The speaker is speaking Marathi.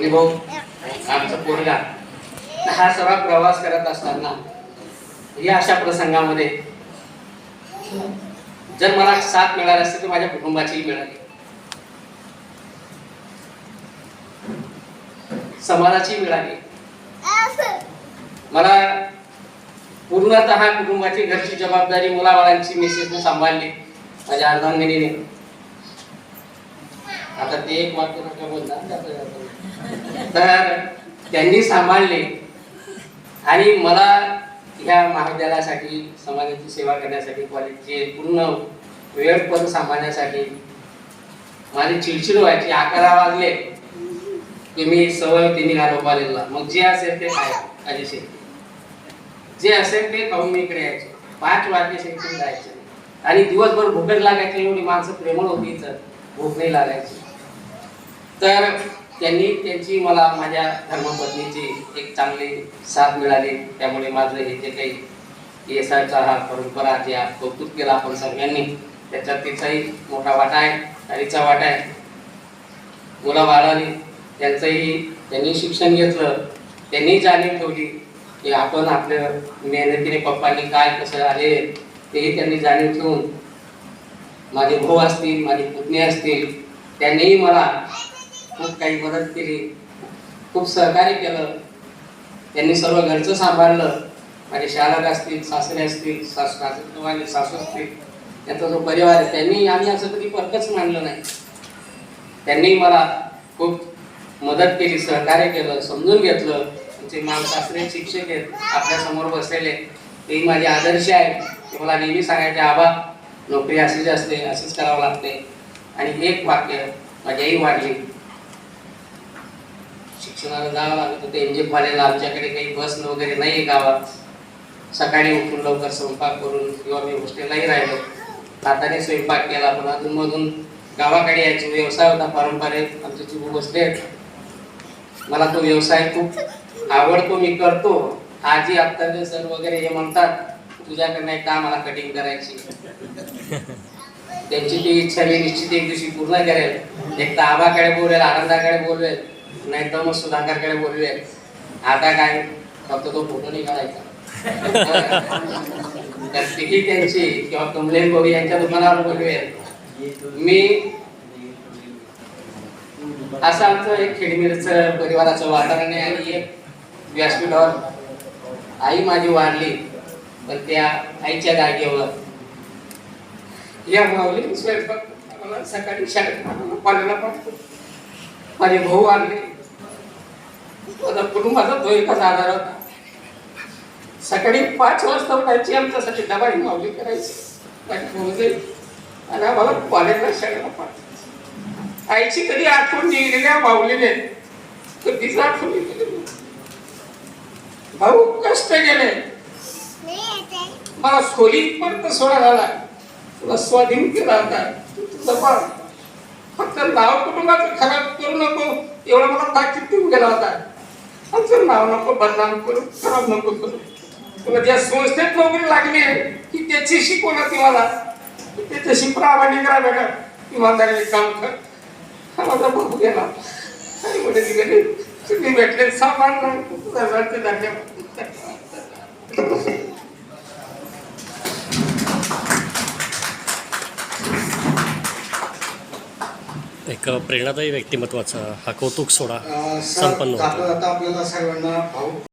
कोणी भाऊ आमचा पोरगा. हा सगळा प्रवास करत असताना या अशा प्रसंगामध्ये जर मला साथ मिळाली असते तर माझ्या कुटुंबाचीही मिळाली. समाजाची मिळाली. मला पूर्णतः कुटुंबाची घरची जबाबदारी मुलाबाळांची मिसेसने सांभाळली माझ्या अर्धांगिनीने. आता ते एक वाक्य बोलणार तर त्यांनी सांभाळले. आणि मला ह्या महाविद्यालयासाठी समाजाची सेवा करण्यासाठी कॉलेजचे पूर्ण वेळ पण सांभाळण्यासाठी माझी चिडचिड व्हायची अकरा वाजले की मी सवय तिने निघालो कॉलेजला. मग जे असेल ते काय अजिशे जे असेल ते खाऊन मी इकडे यायचो. पाच वाजले शेती जायचे. आणि दिवसभर भूकच लागायची एवढी माणसं प्रेमळ होती तर भूक नाही लागायची. तर त्यांनी त्यांची मला माझ्या धर्मपत्नीची एक चांगली साथ मिळाली. त्यामुळे माझं हे जे काही येसाचा हा परंपरा जे कौतुक केला आपण सगळ्यांनी त्याच्यात तिचाही मोठा वाटा आहे तारीचा वाटा आहे. मुला बाळाने त्यांचंही त्यांनी शिक्षण घेतलं त्यांनी जाणीव ठेवली की आपण आपल्या मेहनतीने पप्पांनी काय कसं आले तेही त्यांनी जाणीव ठेवून माझे भाऊ असतील माझी पत्नी असतील त्यांनीही मला खूप काही मदत केली. खूप सहकार्य केलं. त्यांनी सर्व घरचं सांभाळलं. माझे शालक असतील सासरे असतील सासू सासरे सासू असतील त्यांचा जो परिवार आहे त्यांनी आम्ही असं कधी फरकच मानलं नाही. त्यांनी मला खूप मदत केली सहकार्य केलं समजून घेतलं. आमचे मान सासरे शिक्षक आहेत आपल्यासमोर बसलेले. तेही माझे आदर्श आहेत. ते मला नेहमी सांगायचे आबा नोकरी अशीच असते असंच करावं लागते. आणि एक वाक्य माझी आई वाढली. शिक्षणाला जावं लागत. होतं एनजिओ कॉलेजला आमच्याकडे काही बस वगैरे नाही गावात. सकाळी उठून लवकर स्वयंपाक करून किंवा मी हॉस्टेललाही राहिलो. हाताने स्वयंपाक केला पण अजून मधून गावाकडे यायचो. व्यवसाय होता पारंपरिक. आमचे चिबू बसले. मला तो व्यवसाय खूप आवडतो मी करतो. आजी आत्ताचे सर वगैरे हे म्हणतात तुझ्याकडनं एक काम मला कटिंग करायची. त्यांची ती इच्छा मी निश्चित एक दिवशी पूर्ण करेल. एक तर आबाकडे बोलेल आनंदाकडे बोलवेल नाही तर मग सुधाकरकडे बोलले. आता काय? फक्त तो फोटो नाही काढायचा तर तिही त्यांची किंवा कमलेश भाऊ यांच्या दुकानावर बोलवे मी असं आमचं एक खेडमिरचं परिवाराचं वातावरण आहे आणि एक व्यासपीठावर आई माझी वाढली पण त्या आईच्या जागेवर. या माऊली स्वयंपाक मला सकाळी शाळेत पाण्याला पाठवतो माझे भाऊ आणले माझा कुटुंबाचा तो एकच आधार होता. सकाळी पाच वाजता उठायची आमच्यासाठी डबा माऊली करायची. आणि आम्हाला कॉलेजला शाळेला पाठवायचं. आईची कधी आठवण निघलेल्या माऊलीने कधीच आठवण. भाऊ कष्ट गेले मला खोलीत पण सोडा झाला. तुला स्वाधीन केला होता तू तुझं फक्त नाव कुटुंबाचं खराब करू नको. एवढा मला ताकीद देऊन गेला होता. आमचं नाव नको बदनाम करू खराब नको करू. तुला ज्या संस्थेत नोकरी लागली आहे की त्याची शिकवण ती मला? त्याच्याशी प्रामाणिक राहा बेटा इमानदारीने काम कर. हा माझा भाऊ गेला. आणि म्हणे तिकडे तुम्ही भेटले सामान सर्वांचे धन्यवाद एक प्रेरणादायी व्यक्तिमत्वाचा हा कौतुक सर, संपन्न होतो. आपल्याला सर्वांना भाऊ